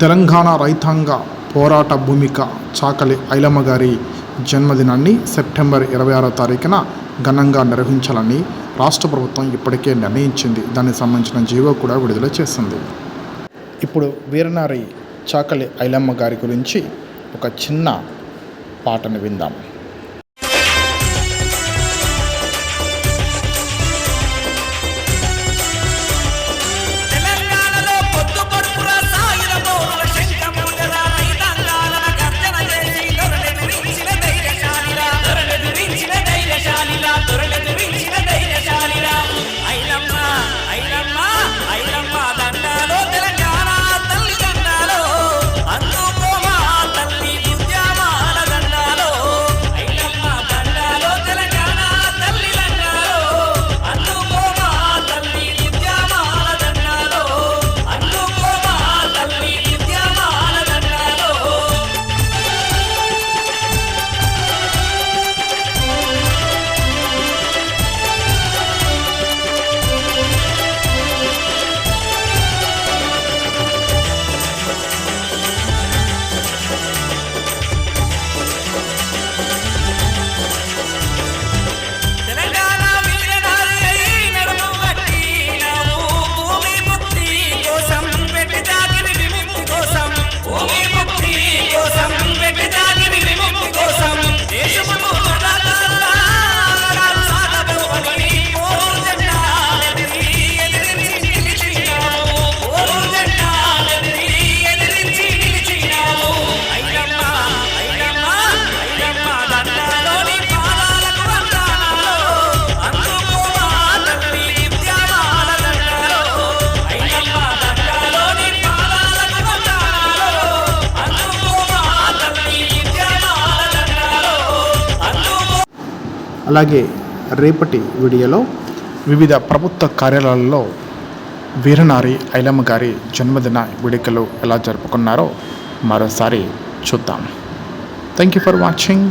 తెలంగాణ రైతాంగ పోరాట భూమిక చాకలి ఐలమ్మ గారి జన్మదినాన్ని సెప్టెంబర్ ఇరవై ఆరో తారీఖున ఘనంగా నిర్వహించాలని రాష్ట్ర ప్రభుత్వం ఇప్పటికే నిర్ణయించింది. దానికి సంబంధించిన జీవో కూడా విడుదల చేసింది. ఇప్పుడు వీరనారి చాకలి ఐలమ్మ గారి గురించి ఒక చిన్న పాటను విందాము అలాగే రేపటి వీడియోలో వివిధ ప్రభుత్వ కార్యాలయాల్లో వీరనారి ఐలమ్మ గారి జన్మదిన వేడుకలు ఎలా జరుపుకున్నారో మరోసారి చూద్దాం. Thank you for watching